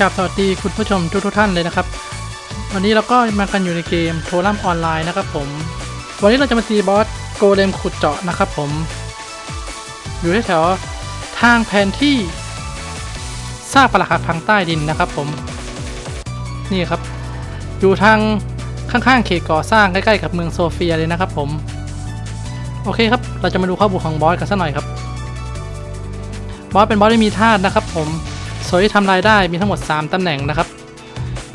กับสวัสดีคุณผู้ชมทุกทท่านเลยนะครับ วันนี้เราก็มากันอยู่ในเกมโทรัมออนไลน์นะครับผม วันนี้เราจะมาตีบอสโกเลมขุดเจาะนะครับผม อยู่แถวทางแผนที่ซากปรักหักพังใต้ดินนะครับผม นี่ครับ อยู่ทางข้างๆเขตก่อสร้างใกล้ๆกับเมืองโซเฟียเลยนะครับผม โอเคครับ เราจะมาดูข้อมูลของบอสกันสักหน่อยครับ บอสเป็นบอสที่มีธาตุนะครับผม โซยที่ทำลายได้มีทั้งหมด 3ตำแหน่งนะครับ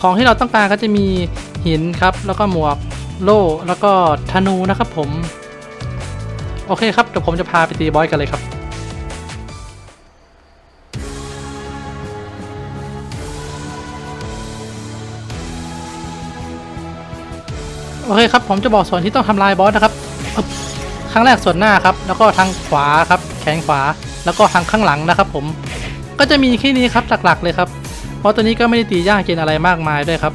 ของที่เราต้องการก็จะมีหินครับ แล้วก็หมวกโล่แล้วก็ธนูนะครับผม โอเคครับเดี๋ยวผมจะพาไปตีบอสกันเลยครับโอเคครับผมจะบอกส่วนที่ต้องทำลายบอสนะครับอึ๊บครั้งแรกส่วนหน้าครับ แล้วก็ทางขวาครับ แขนขวา แล้วก็ทางข้างหลังนะครับผม ก็จะมีแค่นี้ครับหลักๆเลยครับ เพราะตัวนี้ก็ไม่ได้ตียากเกินอะไรมากมายด้วยครับ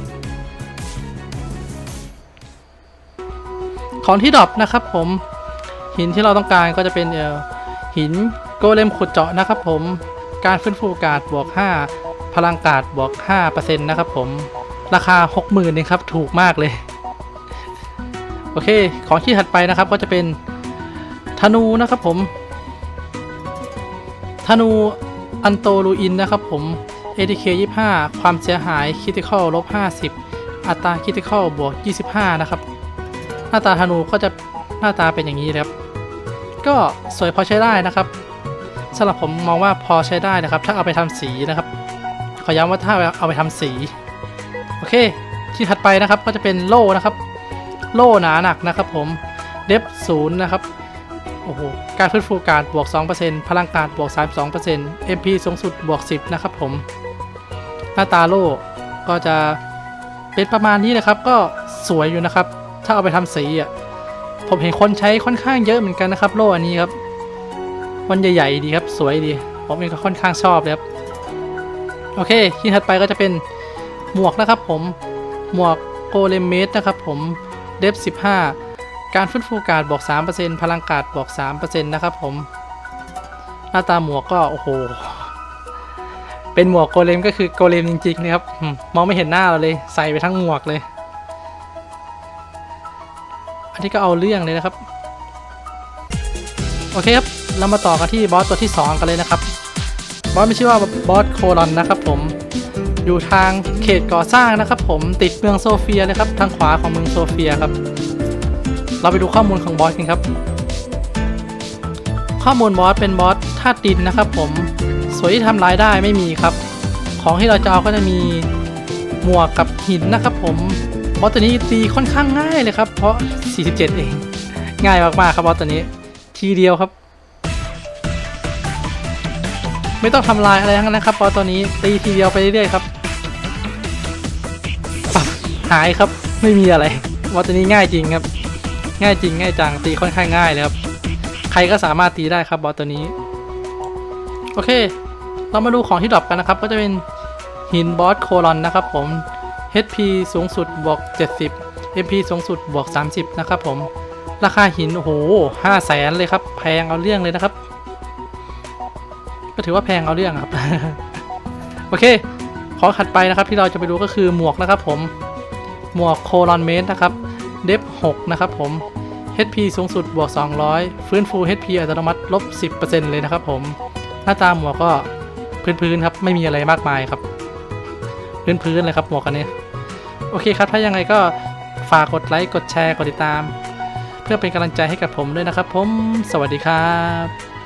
ของที่ดรอปนะครับผมหินที่เราต้องการก็จะเป็นหินโกเลมขุดเจาะนะครับผมการฟื้นฟูการ์ดบวก 5 พลังการ์ดบวก5%นะครับผมราคา 60,000เองครับถูกมากเลย โอเค ของที่ถัดไปนะครับก็จะเป็นธนูนะครับผมธนู อันโตลูอินนะครับผม ATK 25 ความเสียหายคิติคอลลบ50 อัตราคิติคอลบวก 25 นะครับ หน้าตาธนูก็จะหน้าตาเป็นอย่างนี้ครับ ก็สวยพอใช้ได้นะครับสำหรับผมมองว่าพอใช้ได้นะครับ ถ้าเอาไปทำสีนะครับ ขอย้ำว่าถ้าเอาไปทำสี โอเค ที่ถัดไปนะครับก็จะเป็นโล่นะครับ โล่หนาหนักนะครับผม เดฟศูนย์นะครับ โอ้โห การฟื้นฟูการบวก 2%พลังการบวก 32% MP สูงสุดบวก 10 นะครับผม หน้าตาโล่ก็จะเป็นประมาณนี้นะครับ ก็สวยอยู่นะครับ ถ้าเอาไปทำสีอะ ผมเห็นคนใช้ค่อนข้างเยอะเหมือนกันนะครับ โล่อันนี้ครับ มันใหญ่ๆดีครับ สวยดี ผมเองก็ค่อนข้างชอบเลยครับ โอเคที่ถัดไปก็จะเป็นหมวกนะครับผม หมวกโกเลมเมสนะครับผม เดฟ15 การฟื้นฟูการ์ดบวก 3%พลังการ์ดบวก 3%นะครับผม หน้าตาหมวกก็โอ้โห เป็นหมวกโกเลมก็คือโกเลมจริงๆนะครับมองไม่เห็นหน้าเราเลย ใส่ไปทั้งหมวกเลย อันนี้ก็เอาเรื่องเลยนะครับ โอเคครับ เรามาต่อกันที่บอสตัวที่ 2 กันเลยนะครับ บอสไมีชื่อว่าบอสโคลอนนะครับผมอยู่ทางเขตก่อสร้างนะครับผมติดเมืองโซเฟียเลยครับ ทางขวาของเมืองโซเฟียครับ เราไปดูข้อมูลของบอสกันครับ ข้อมูลบอสเป็นบอสธาตุดินนะครับ ผมสวยที่ทำรายได้ไม่มีครับ ของที่เราจะเอาก็จะมีหมวกกับหินนะครับ ผมบอสตัวนี้ตีค่อนข้างง่ายเลยครับ เพราะ 47 เอง ง่ายมากๆครับบอสตัวนี้ ทีเดียวครับ ไม่ต้องทำลายอะไรทั้งนั้นครับบอสตัวนี้ตีทีเดียวไปเรื่อยๆครับหายครับไม่มีอะไรบอสตัวนี้ง่ายจริงครับ ง่ายจริงง่ายจังตีค่อนข้างง่ายเลยครับ ใครก็สามารถตีได้ครับบอสตัวนี้ โอเค เรามาดูของที่ดรอปกันนะครับ ก็จะเป็นหินบอสโคลอนนะครับผม HP สูงสุดบวก 70 MP สูงสุดบวก 30 นะครับผม ราคาหิน โอ้โหห้าแสนเลยครับ แพงเอาเรื่องเลยนะครับ ก็ถือว่าแพงเอาเรื่องครับ โอเค ของถัดไปนะครับที่เราจะไปดูก็คือหมวกนะครับผม หมวกโคลอนเมสนะครับ เดฟ6นะครับผม HP สูงสุดบวก 200 ฟื้นฟู HP อัตโนมัติลบ 10%เลยนะครับผม หน้าตาหมวกก็พื้นๆครับ ไม่มีอะไรมากมายครับ พื้นๆเลยครับหมวกอันนี้ โอเคครับ ถ้ายังไงก็ฝากกดไลค์ กดแชร์ กดติดตาม เพื่อเป็นกำลังใจให้กับผมด้วยนะครับผม สวัสดีครับ